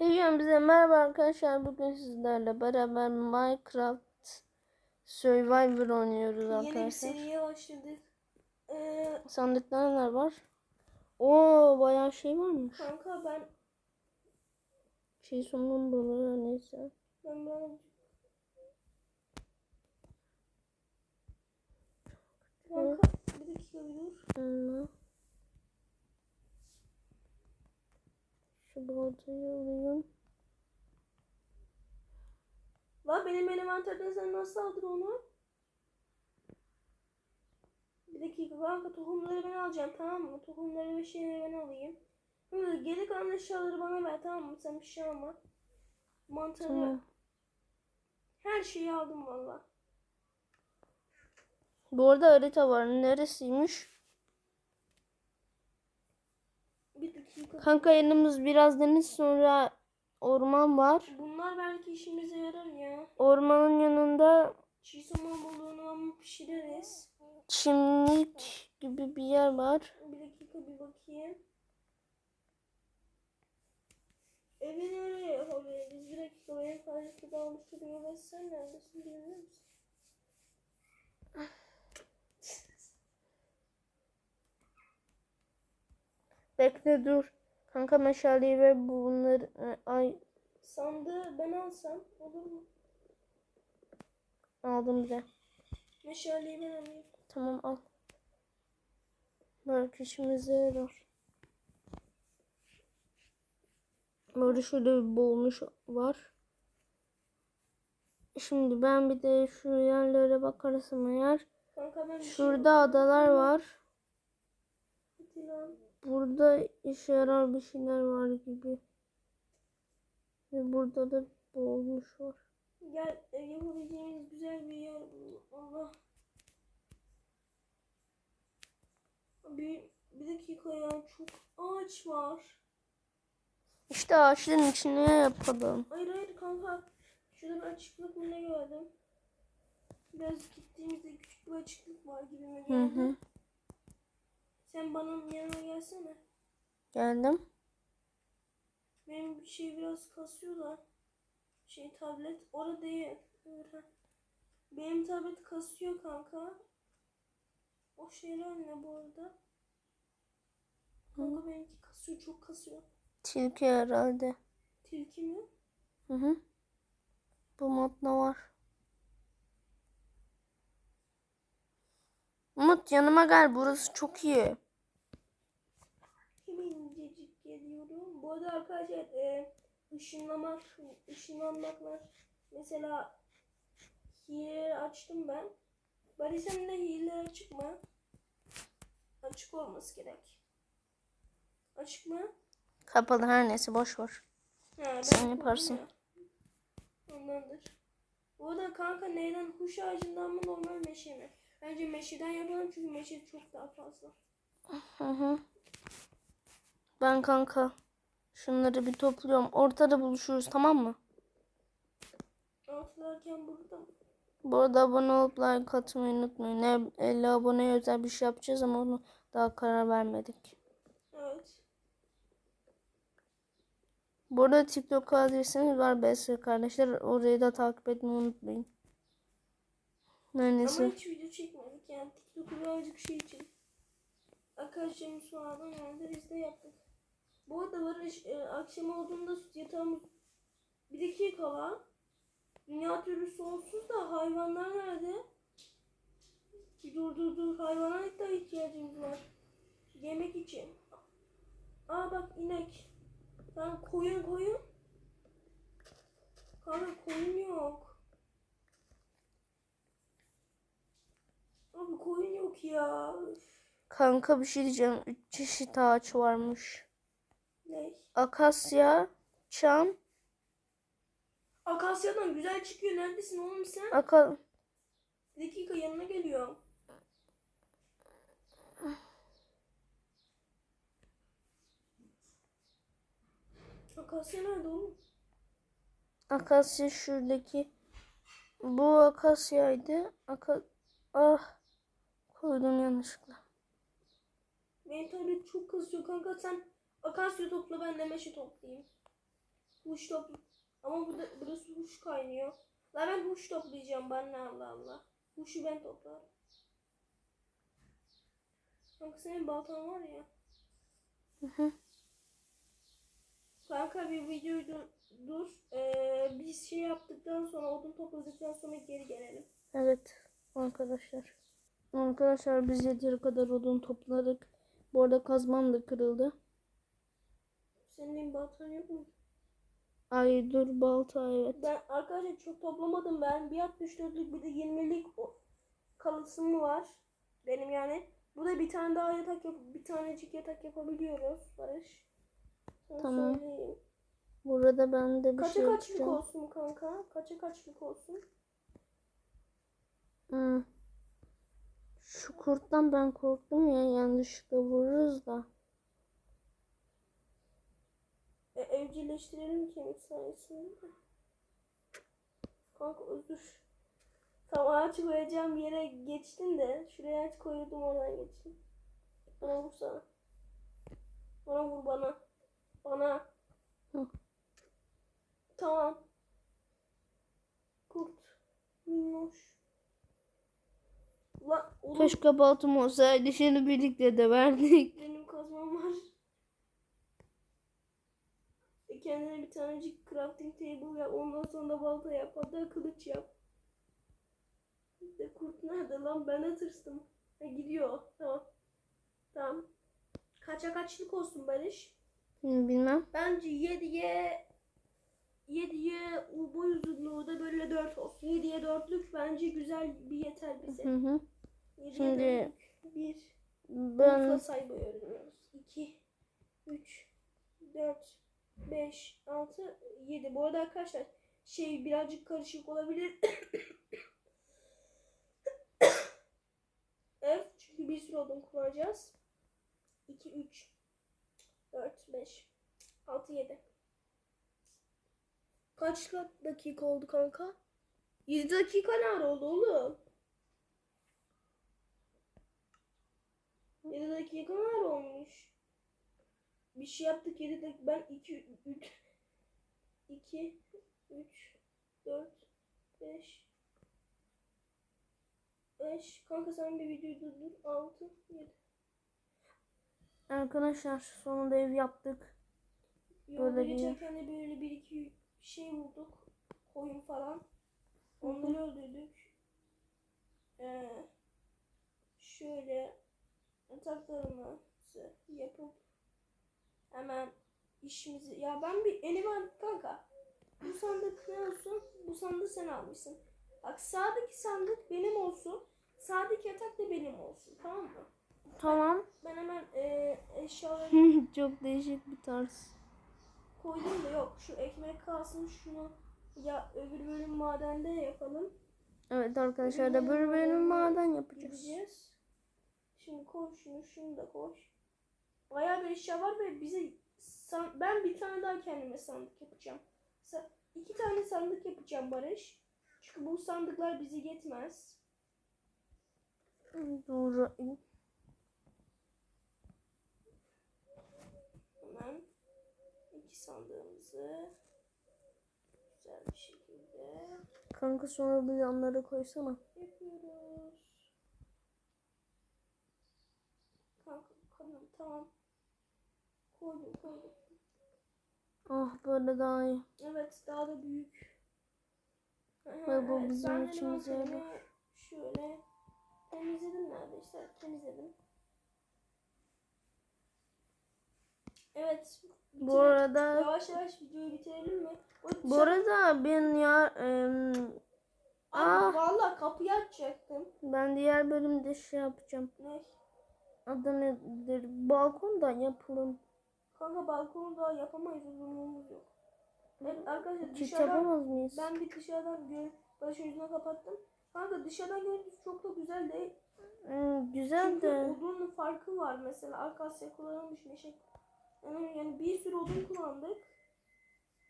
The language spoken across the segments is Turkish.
Heyyan bize merhaba arkadaşlar. Bugün sizlerle beraber Minecraft Survivor oynuyoruz Yeni bir arkadaşlar. seriye başladık. Ee, Sandıkta neler var? Oo bayağı şey varmış. kanka ben Şey sonun balığı neyse. ben ben Kanka bir dakika bir dur. Hı. Şu baltayı alayım. La benim envanterden sen nasıl aldın onu? Bir dakika kanka tohumları ben alacağım tamam mı? Tohumları ve şeyleri ben alayım. Şimdi geri kalan eşyaları bana ver tamam mı? Sen bir şey alma. Mantarı Tamam. her şeyi aldım valla. Bu arada harita var. Neresiymiş? Bir dakika. Kanka yanımız biraz deniz sonra orman var. Bunlar belki işimize yarar ya. Ormanın yanında Çiğ somon balığını pişiririz. çimlik gibi bir yer var. Bir dakika bir bakayım. Evi nereye yapabiliriz? Bir dakika benim karşıda dalmış duruyor ve sen neredesin bilir misin? Bekle dur. Kanka meşaleyi ve bunları e, ay Sandığı ben alsam olur mu? aldım bile. Meşaleyi ben alayım. Tamam al. Belki işimize yarar. Böyle şöyle bir boğulmuş var. Şimdi ben bir de şu yerlere bakarsam eğer. Kanka ben şey Şurada adalar var. Lan. Burada işe yarar bir şeyler var gibi. Ve burada da boğulmuş var. Gel e, yapabileceğimiz güzel bir yer. Allah. Bir, bir dakika ya çok ağaç var. İşte ağaçların içine yapalım. Hayır hayır kanka. Şurada bir açıklık mı ne gördüm? Biraz gittiğimizde küçük bir açıklık var gibi mi Hı geldi? hı. Sen bana yanıma gelsene. Geldim. Benim bir şey biraz kasıyor da. Şey tablet. Orada değil. Benim tablet kasıyor kanka. O şeyler ne bu arada? Kanka benimki kasıyor çok kasıyor. Tilki herhalde. Tilki mi? Hı hı. Bu modda var. Umut yanıma gel. Burası çok iyi. Kimincecik geliyorum. Bu arada arkadaşlar e, ışınlamak, ışınlanmaklar mesela hileleri açtım ben. Bari sen de hileler açık mı? Açık olması gerek. Açık mı? Kapalı her neyse boş ver. Ha, Sen yaparsın. ya. Ondandır. Bu arada kanka neyden? Huş ağacından mı normal meşe mi? Bence meşeden yapalım çünkü meşe çok daha fazla. Hı hı. Ben kanka şunları bir topluyorum. Ortada buluşuruz tamam mı? Altılarken burada mı? Bu arada abone olup like atmayı unutmayın. Ne 50 aboneye özel bir şey yapacağız ama onu daha karar vermedik. Evet. Bu arada TikTok adresimiz var BS kardeşler. Orayı da takip etmeyi unutmayın. Her neyse. Ama hiç video çekmedik yani TikTok'u birazcık şey için. Arkadaşlarımız falan yani biz de yaptık. Bu arada Barış e, akşam olduğunda yatağımız bir dakika var. Dünya türü sonsuz da hayvanlar nerede? Bir dur dur dur hayvana da ihtiyacımız var. Yemek için. Aa bak inek. Tamam koyun koyun. Kanka koyun yok. Abi ya. Kanka bir şey diyeceğim. Üç çeşit ağaç varmış. Ne? Akasya, çam, Akasyadan güzel çıkıyor. Neredesin oğlum sen? aka Bir dakika yanına geliyor. Akasya nerede oğlum? akasya şuradaki. Bu akasyaydı. Aka ah koydum yanlışlıkla. Tablet çok kasıyor kanka sen akasya topla ben de meşe toplayayım. Huş topla. Ama burada, burası huş kaynıyor. La ben huş toplayacağım ben ne Allah Allah. Huşu ben toplarım. Kanka senin baltan var ya. Hı hı. Kanka bir videoyu dur. dur. Ee, biz şey yaptıktan sonra odun topladıktan sonra geri gelelim. Evet arkadaşlar. Arkadaşlar biz yeteri kadar odun topladık. Bu arada kazmam da kırıldı. Senin baltan yok mu? Ay dur balta evet. Ben arkadaşlar çok toplamadım ben. Bir 64'lük bir de 20'lik o- kalısım var. Benim yani. Burada bir tane daha yatak yap bir tanecik yatak yapabiliyoruz Barış. Sana Tamam. söyleyeyim. Burada ben de bir Kaça şey kaçlık yapacağım. olsun kanka? Kaça kaçlık olsun? Hı. Şu kurttan ben korktum ya yanlışlıkla vururuz da. E, evcilleştirelim kemik sayesinde de. Kanka özür. Tam ağaç koyacağım yere geçtin de şuraya ağaç koyuyordum oradan geçtim. Bana vursana. Bana vur. Bana. Hı. Tamam. Kurt. Minnoş. Lan oğlum Keşke baltam olsaydı şimdi birlikte de verdik. benim kazmam var. E kendine bir tanecik crafting table yap. Ondan sonra da balta yap. Hatta kılıç yap. De kurt nerede lan? Ben de tırstım. Ha, gidiyor. Tamam. Tamam. Kaça kaçlık olsun Barış? Bilmem. Bence 7'ye 7'ye o boy uzunluğu da böyle 4 olsun. 7'ye 4'lük bence güzel bir yeter bize. Hı hı. 7'ye Şimdi 4'lük. 1 Ben Ultra saymayı öğreniyoruz. 2, 3, 4, 5, 6, 7. Bu arada arkadaşlar şey birazcık karışık olabilir. evet çünkü bir sürü odun kullanacağız. 2, 3, 4, 5, 6, 7. Kaç dakika oldu kanka? 7 dakika ne oldu oğlum? 7 dakika var olmuş. Bir şey yaptık 7 dakika. Ben 2 3 2 3 4 5 5 Kanka sen bir videoyu durdur. 6 7 arkadaşlar sonunda ev yaptık. Yolda Böyle bir- geçerken de böyle bir iki şey bulduk. Koyun falan. Onları öldürdük. Ee, şöyle yataklarımızı yapıp hemen işimizi ya ben bir elime kanka bu sandık ne olsun bu sandığı sen almışsın bak sağdaki sandık benim olsun sağdaki yatak da benim olsun tamam mı Tamam. ben hemen e, eşyaları Çok değişik bir tarz. koydum da yok şu ekmek kalsın şunu ya öbür bölüm madende yapalım Evet arkadaşlar da böyle bölüm maden yapacağız. Gideceğiz. Şimdi koy şunu, şunu da koy. Bayağı bir eşya var ve bize ben bir tane daha kendime sandık yapacağım. Sa- iki tane sandık yapacağım Barış. Çünkü bu sandıklar bize yetmez. Doğru. Hemen iki sandığımızı güzel bir şekilde Kanka sonra bir yanlara koysana. yapıyoruz. Kanka, tamam. Koydum, koydum. Ah böyle daha iyi. Evet daha da büyük. Ve bu bizim ben de içimize yarar. Şöyle temizledim neredeyse. Temizledim. Evet. Bu bitirelim. arada Yavaş yavaş videoyu bitirelim mi? O bu arada ben ya em, Abi Ah. valla kapıyı açacaktım. ben diğer bölümde şey yapacağım. Ne? Adı nedir? Balkonda yapalım. Kanka balkonu daha yapamayız uzunluğumuz yok. Evet arkadaşlar Hiç dışarıdan yapamaz mıyız? ben bir dışarıdan gör başın yüzüne kapattım. Kanka dışarıdan görüntüsü çok da güzel değil. Hmm, güzel Çünkü de. odunun farkı var mesela akasya kullanılmış meşe. Yani, yani bir sürü odun kullandık.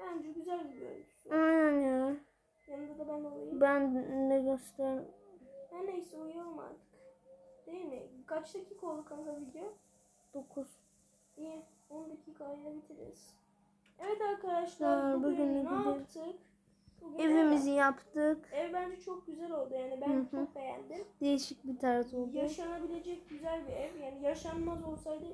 Bence güzel bir görüntüsü. Aynen ya. Yanında da ben olayım. Ben ne göster. Her neyse uyuyalım artık. Değil mi? Kaç dakika oldu kanka video? 9. İyi. 10 dakikayla bitiririz. Evet arkadaşlar Aa, bugün bugün ne bir- yaptık? Bugün Evimizi yaptık. Ev, ev bence çok güzel oldu yani ben Hı hı. çok beğendim. Değişik bir tarz oldu. Yaşanabilecek güzel bir ev yani yaşanmaz olsaydı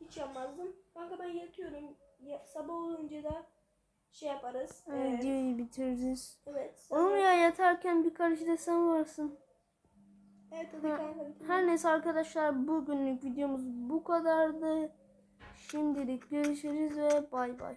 hiç yapmazdım. Kanka ben yatıyorum. Ya, sabah olunca da şey yaparız. Ha, Videoyu bitiririz. evet. Sabah- ya yatarken bir karış desen varsın. Evet hadi bitir. Her neyse arkadaşlar bugünlük videomuz bu kadardı. Şimdilik görüşürüz ve bay bay.